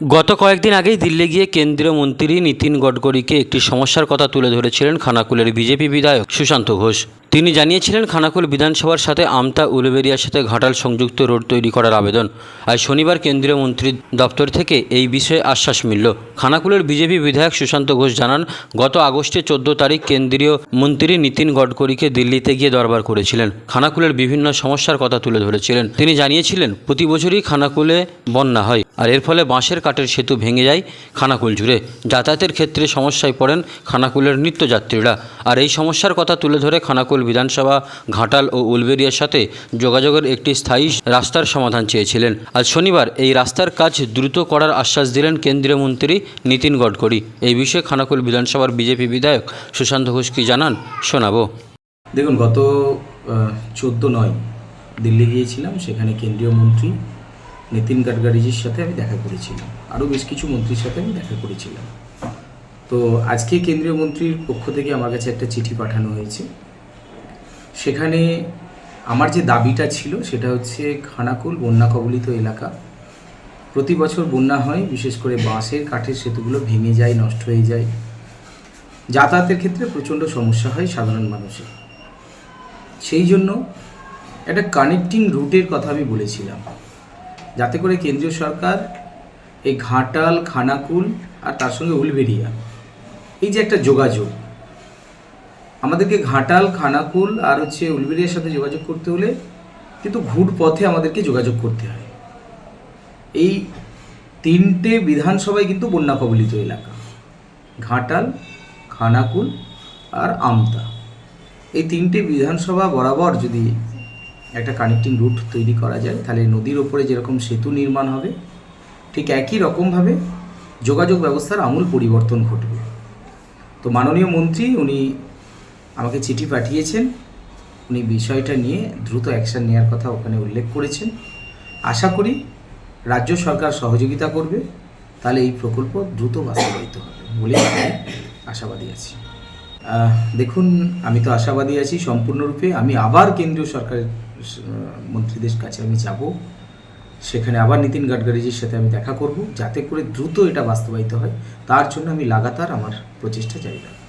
গত কয়েকদিন আগেই দিল্লি গিয়ে কেন্দ্রীয় মন্ত্রী নীতিন গডকরিকে একটি সমস্যার কথা তুলে ধরেছিলেন খানাকুলের বিজেপি বিধায়ক সুশান্ত ঘোষ। তিনি জানিয়েছিলেন, খানাকুল বিধানসভার সাথে আমতা উলুবেরিয়ার সাথে ঘাটাল সংযুক্ত রোড তৈরি করার আবেদন। আজ শনিবার কেন্দ্রীয় মন্ত্রী দপ্তর থেকে এই বিষয়ে আশ্বাস মিলল। খানাকুলের বিজেপি বিধায়ক সুশান্ত ঘোষ জানান, গত আগস্টে চোদ্দ তারিখ কেন্দ্রীয় মন্ত্রী নীতিন গডকরিকে দিল্লিতে গিয়ে দরবার করেছিলেন। খানাকুলের বিভিন্ন সমস্যার কথা তুলে ধরেছিলেন। তিনি জানিয়েছিলেন, প্রতি বছরই খানাকুলে বন্যা হয়, আর এর ফলে বাঁশের কাঠের সেতু ভেঙে যায় খানাকুল জুড়ে। যাতায়াতের ক্ষেত্রে সমস্যায় পড়েন খানাকুলের নিত্যযাত্রীরা। আর এই সমস্যার কথা তুলে ধরে খানাকুল বিধানসভা, ঘাটাল ও উলবেরিয়ার সাথে যোগাযোগের একটি স্থায়ী রাস্তার সমাধান চেয়েছিলেন। আজ শনিবার এই রাস্তার কাজ দ্রুত করার আশ্বাস দিলেন কেন্দ্রীয় মন্ত্রী নীতিন গডকরি। এই বিষয়ে খানাকুল বিধানসভার বিজেপি বিধায়ক সুশান্ত ঘোষ কি জানান, শোনাবো। দেখুন, গত চোদ্দ নয় দিল্লি গিয়েছিলাম, সেখানে কেন্দ্রীয় মন্ত্রী নীতিন গাডকারিজির সাথে আমি দেখা করেছিলাম। আরও বেশ কিছু মন্ত্রীর সাথে আমি দেখা করেছিলাম। তো আজকে কেন্দ্রীয় মন্ত্রীর পক্ষ থেকে আমার কাছে একটা চিঠি পাঠানো হয়েছে। সেখানে আমার যে দাবিটা ছিল সেটা হচ্ছে খানাকুল বন্যা কবলিত এলাকা। প্রতি বছর বন্যা হয়, বিশেষ করে বাঁশের কাঠের সেতুগুলো ভেঙে যায়, নষ্ট হয়ে যায়। যাতায়াতের ক্ষেত্রে প্রচণ্ড সমস্যা হয় সাধারণ মানুষের। সেই জন্য একটা কানেক্টিং রুটের কথা আমি বলেছিলাম। যাতে করে কেন্দ্রীয় সরকার এই ঘাটাল, খানাকুল আর তার সঙ্গে উলবেরিয়া এই যে একটা যোগাযোগ, আমাদেরকে ঘাটাল, খানাকুল আর হচ্ছে উলবেরিয়ার সাথে যোগাযোগ করতে হলে কিন্তু ঘুট পথে আমাদেরকে যোগাযোগ করতে হয়। এই তিনটে বিধানসভায় কিন্তু বন্যা কবলিত এলাকা, ঘাটাল, খানাকুল আর আমতা। এই তিনটে বিধানসভা বরাবর যদি একটা কানেক্টিং রুট তৈরি করা যায়। তাহলে নদীর ওপরে যেরকম সেতু নির্মাণ হবে, ঠিক একই রকমভাবে যোগাযোগ ব্যবস্থার আমূল পরিবর্তন ঘটবে। তো মাননীয় মন্ত্রী, উনি আমাকে চিঠি পাঠিয়েছেন। উনি বিষয়টা নিয়ে দ্রুত অ্যাকশন নেওয়ার কথা ওখানে উল্লেখ করেছেন। আশা করি রাজ্য সরকার সহযোগিতা করবে। তাহলে এই প্রকল্প দ্রুত বাস্তবায়িত হবে বলে আশাবাদী আছি। দেখুন, আমি তো আশাবাদী আছি সম্পূর্ণরূপে। আমি আবার কেন্দ্রীয় সরকারের মন্ত্রীদের কাছে আমি যাব। সেখানে আবার নীতিন গাডকারিজির সাথে আমি দেখা করব, যাতে করে দ্রুত এটা বাস্তবায়িত হয়। তার জন্য আমি লাগাতার আমার প্রচেষ্টা জারি রাখব।